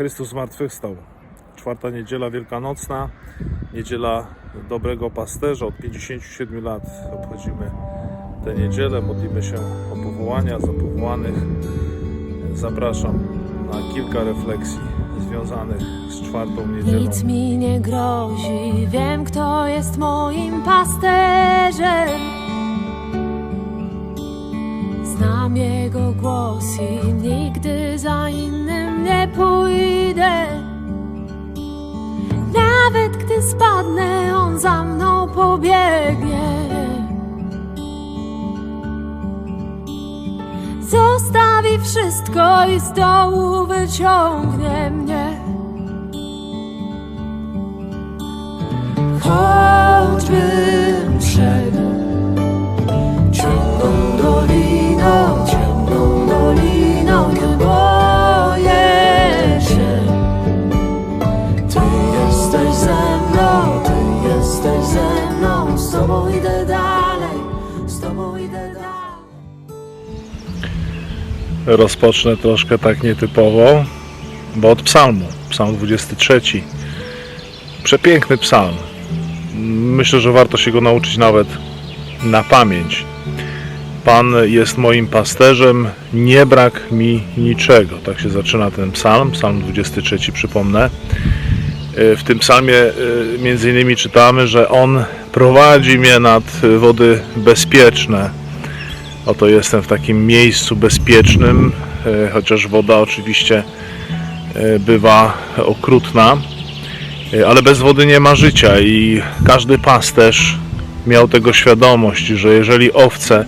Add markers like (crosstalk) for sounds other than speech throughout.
Chrystus zmartwychwstał. Czwarta niedziela wielkanocna, niedziela dobrego pasterza. Od 57 lat obchodzimy tę niedzielę, modlimy się o powołania, za powołanych. Zapraszam na kilka refleksji związanych z czwartą niedzielą. Nic mi nie grozi, wiem kto jest moim pasterzem. Znam jego głos i nigdy za innym nie pójdę. Nawet gdy spadnę, on za mną pobiegnie. Zostawi wszystko i z dołu wyciągnie mnie. Choćbym Rozpocznę troszkę tak nietypowo, bo od psalmu, psalm 23. Przepiękny psalm. Myślę, że warto się go nauczyć nawet na pamięć. Pan jest moim pasterzem, nie brak mi niczego. Tak się zaczyna ten psalm, psalm 23 przypomnę. E, W tym psalmie e, między innymi czytamy, że On prowadzi mnie nad wody bezpieczne. Oto jestem w takim miejscu bezpiecznym, e, chociaż woda oczywiście e, bywa okrutna, e, ale bez wody nie ma życia i każdy pasterz miał tego świadomość, że jeżeli owce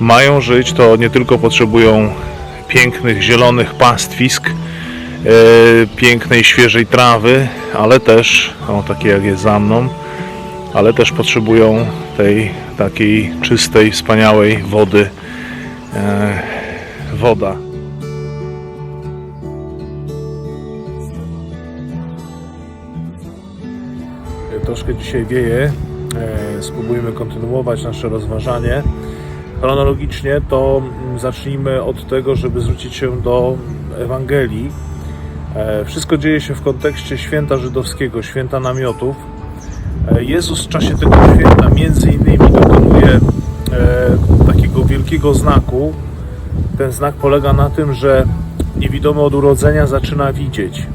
mają żyć, to nie tylko potrzebują pięknych, zielonych pastwisk, pięknej, świeżej trawy, ale też, o takie jak jest za mną, ale też potrzebują tej takiej czystej, wspaniałej wody. E, woda. Troszkę dzisiaj wieje. E, spróbujmy kontynuować nasze rozważanie. Chronologicznie to mm, zacznijmy od tego, żeby zwrócić się do Ewangelii. E, wszystko dzieje się w kontekście święta żydowskiego, święta namiotów. E, Jezus w czasie tego święta między innymi dokonuje e, takiego wielkiego znaku. Ten znak polega na tym, że niewidomy od urodzenia zaczyna widzieć.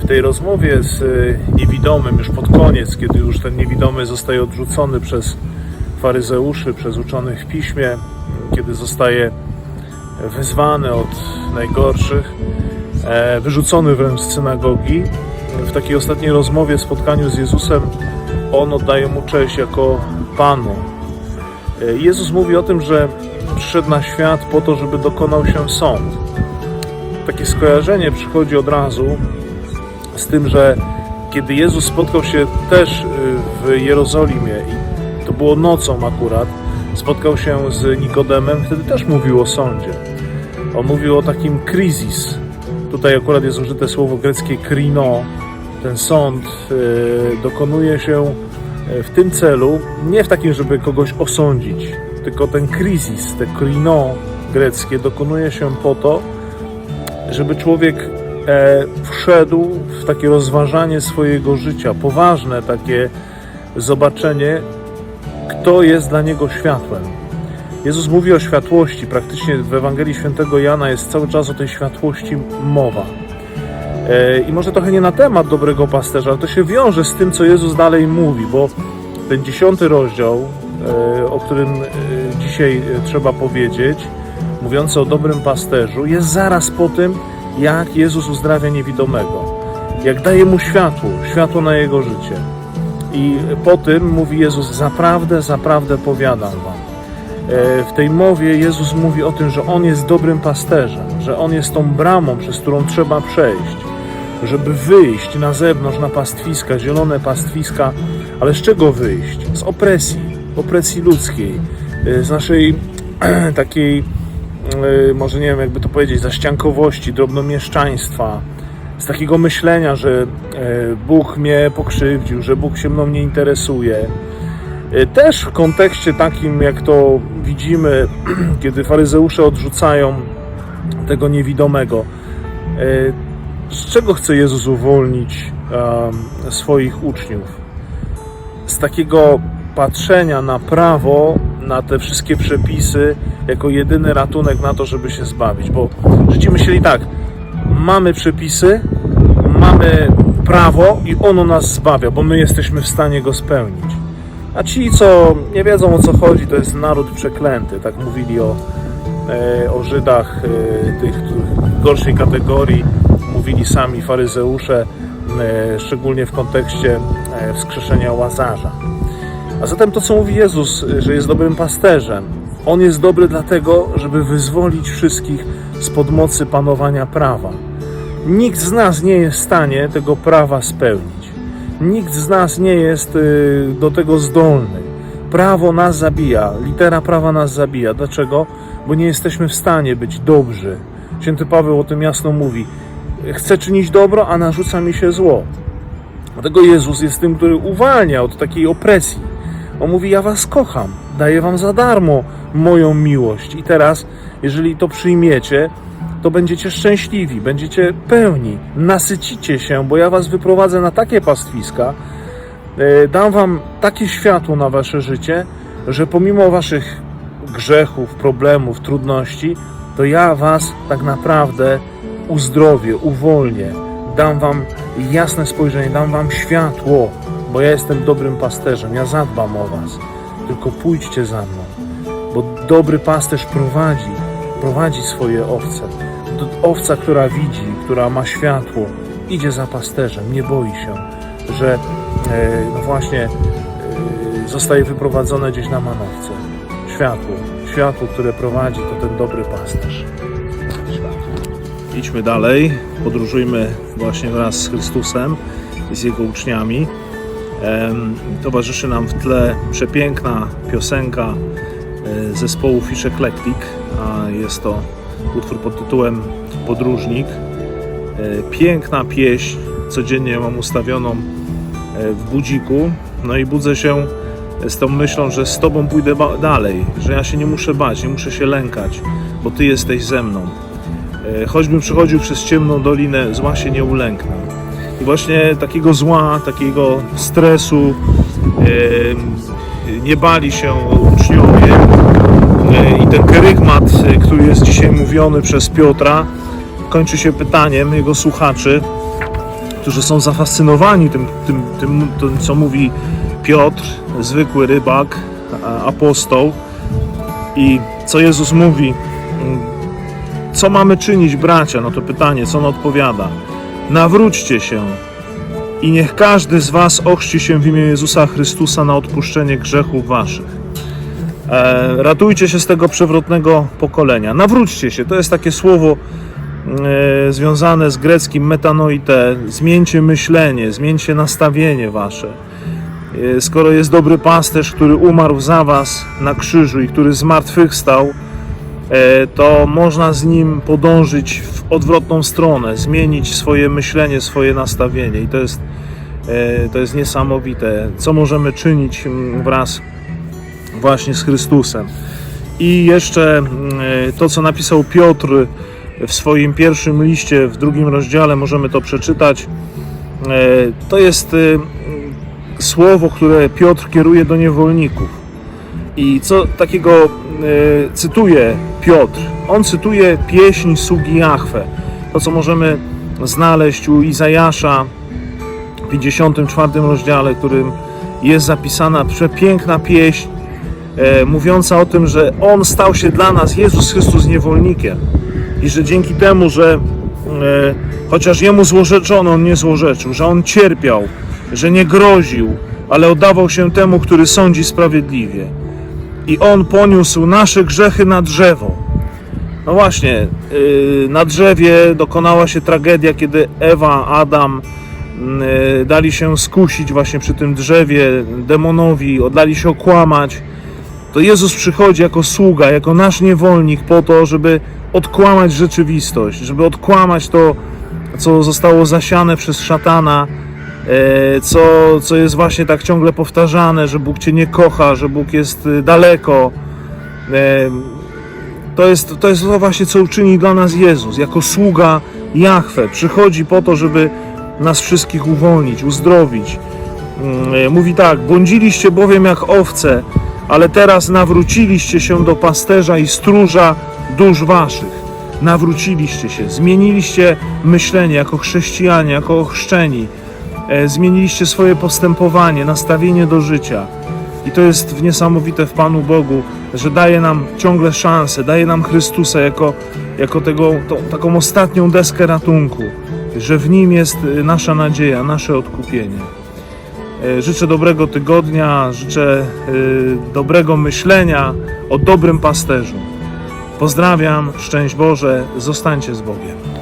W tej rozmowie z e, niewidomym już pod koniec, kiedy już ten niewidomy zostaje odrzucony przez faryzeuszy, przez uczonych w piśmie, kiedy zostaje wyzwany od najgorszych, wyrzucony wręcz z synagogi, w takiej ostatniej rozmowie, spotkaniu z Jezusem, on oddaje mu cześć jako Panu. E, Jezus mówi o tym, że przyszedł na świat po to, żeby dokonał się sąd. Takie skojarzenie przychodzi od razu z tym, że kiedy Jezus spotkał się też y, w Jerozolimie i to było nocą akurat, spotkał się z Nikodemem, wtedy też mówił o sądzie. On mówił o takim kryzis. Tutaj akurat jest użyte słowo greckie krino. Ten sąd y, dokonuje się y, w tym celu, nie w takim, żeby kogoś osądzić, tylko ten kryzis, te krino greckie dokonuje się po to, żeby człowiek e, wszedł w takie rozważanie swojego życia, poważne takie zobaczenie, kto jest dla niego światłem. Jezus mówi o światłości, praktycznie w Ewangelii Świętego Jana jest cały czas o tej światłości mowa. E, I może trochę nie na temat dobrego pasterza, ale to się wiąże z tym, co Jezus dalej mówi, bo ten dziesiąty rozdział, e, o którym e, dzisiaj trzeba powiedzieć, mówiący o dobrym pasterzu, jest zaraz po tym, jak Jezus uzdrawia niewidomego, jak daje mu światło, światło na jego życie. I po tym mówi Jezus: Zaprawdę, zaprawdę powiadam wam. E, W tej mowie Jezus mówi o tym, że On jest dobrym pasterzem, że On jest tą bramą, przez którą trzeba przejść, żeby wyjść na zewnątrz, na pastwiska, zielone pastwiska, ale z czego wyjść? Z opresji, opresji ludzkiej, e, z naszej (clears throat) takiej yy, może nie wiem jakby to powiedzieć, zaściankowości, drobnomieszczaństwa, z takiego myślenia, że Bóg mnie pokrzywdził, że Bóg się mną nie interesuje. Yy, Też w kontekście takim, jak to widzimy, (clears throat) kiedy faryzeusze odrzucają tego niewidomego. Yy, Z czego chce Jezus uwolnić em, swoich uczniów? z takiego patrzenia na prawo, na te wszystkie przepisy, jako jedyny ratunek na to, żeby się zbawić. Bo Żydzi myśleli tak, mamy przepisy, mamy prawo i ono nas zbawia, bo my jesteśmy w stanie go spełnić. A ci, co nie wiedzą o co chodzi, to jest naród przeklęty. Tak mówili o, e, o Żydach, e, tych gorszej kategorii, mówili sami faryzeusze, e, szczególnie w kontekście wskrzeszenia łazarza. A zatem to, co mówi Jezus, że jest dobrym pasterzem, on jest dobry dlatego, żeby wyzwolić wszystkich spod mocy panowania prawa. Nikt z nas nie jest w stanie tego prawa spełnić. Nikt z nas nie jest y, do tego zdolny. Prawo nas zabija, litera prawa nas zabija. Dlaczego? Bo nie jesteśmy w stanie być dobrzy. Święty Paweł o tym jasno mówi. Chcę czynić dobro, a narzuca mi się zło. Dlatego Jezus jest tym, który uwalnia od takiej opresji. On mówi: Ja was kocham, daję wam za darmo moją miłość. I teraz, jeżeli to przyjmiecie, to będziecie szczęśliwi, będziecie pełni, nasycicie się, bo ja was wyprowadzę na takie pastwiska, e, dam wam takie światło na wasze życie, że pomimo waszych grzechów, problemów, trudności, to ja was tak naprawdę uzdrowię, uwolnię, dam wam jasne spojrzenie, dam wam światło, bo ja jestem dobrym pasterzem, ja zadbam o was. Tylko pójdźcie za mną, bo dobry pasterz prowadzi, prowadzi swoje owce. Owca, która widzi, która ma światło, idzie za pasterzem, nie boi się, że e, no właśnie e, zostaje wyprowadzone gdzieś na manowce. Światło, światło, które prowadzi, to ten dobry pasterz. Idźmy dalej, podróżujmy właśnie wraz z Chrystusem i z Jego uczniami. Towarzyszy nam w tle przepiękna piosenka e, zespołu Fish Eclectic, a jest to utwór pod tytułem Podróżnik. E, Piękna pieśń, codziennie mam ustawioną e, w budziku, no i budzę się z tą myślą, że z Tobą pójdę dalej, że ja się nie muszę bać, nie muszę się lękać, bo Ty jesteś ze mną. E, Choćbym przechodził przez ciemną dolinę, zła się nie ulęknę. I właśnie takiego zła, takiego stresu nie bali się uczniowie. I ten kerygmat, e, który jest dzisiaj mówiony przez Piotra, kończy się pytaniem jego słuchaczy, którzy są zafascynowani tym, tym, tym, tym co mówi Piotr, zwykły rybak, apostoł. I co Jezus mówi, co mamy czynić, bracia? No to pytanie, co on odpowiada? Nawróćcie się i niech każdy z Was ochrzci się w imię Jezusa Chrystusa na odpuszczenie grzechów Waszych. E, ratujcie się z tego przewrotnego pokolenia. Nawróćcie się, to jest takie słowo e, związane z greckim metanoite. Zmieńcie myślenie, zmieńcie nastawienie Wasze. E, skoro jest dobry pasterz, który umarł za Was na krzyżu i który zmartwychwstał, to można z nim podążyć w odwrotną stronę, zmienić swoje myślenie, swoje nastawienie. I to jest, to jest niesamowite. Co możemy czynić mm, wraz właśnie z Chrystusem. I jeszcze mm, e, to, co napisał Piotr w swoim pierwszym liście, w drugim rozdziale, możemy to przeczytać. E, To jest e, mm, słowo, które Piotr kieruje do niewolników. I co takiego cytuje Piotr? On cytuje pieśń sługi Jahwe. To, co możemy znaleźć u Izajasza w 54 rozdziale, którym jest zapisana przepiękna pieśń, mówiąca o tym, że On stał się dla nas, Jezus Chrystus, niewolnikiem. I że dzięki temu, że e, chociaż Jemu złorzeczono, On nie złorzeczył, że On cierpiał, że nie groził, ale oddawał się temu, który sądzi sprawiedliwie i On poniósł nasze grzechy na drzewo. No właśnie, yy, na drzewie dokonała się tragedia, kiedy Ewa, Adam dali się skusić właśnie przy tym drzewie demonowi, oddali się okłamać to Jezus przychodzi jako sługa, jako nasz niewolnik po to, żeby odkłamać rzeczywistość, żeby odkłamać to, co zostało zasiane przez szatana, e, co, co jest właśnie tak ciągle powtarzane, że Bóg Cię nie kocha, że Bóg jest y, daleko. E, To jest, to jest to właśnie, co uczyni dla nas Jezus, jako sługa Jahwe. Przychodzi po to, żeby nas wszystkich uwolnić, uzdrowić. Mm, e, Mówi tak, błądziliście bowiem jak owce, ale teraz nawróciliście się do pasterza i stróża dusz waszych. Nawróciliście się, zmieniliście myślenie jako chrześcijanie, jako ochrzczeni. E, Zmieniliście swoje postępowanie, nastawienie do życia. I to jest niesamowite w Panu Bogu, że daje nam ciągle szansę, daje nam Chrystusa jako, jako tego, tą, taką ostatnią deskę ratunku, że w Nim jest y, nasza nadzieja, nasze odkupienie. E, Życzę dobrego tygodnia, życzę y, dobrego myślenia o dobrym pasterzu. Pozdrawiam, szczęść Boże, zostańcie z Bogiem.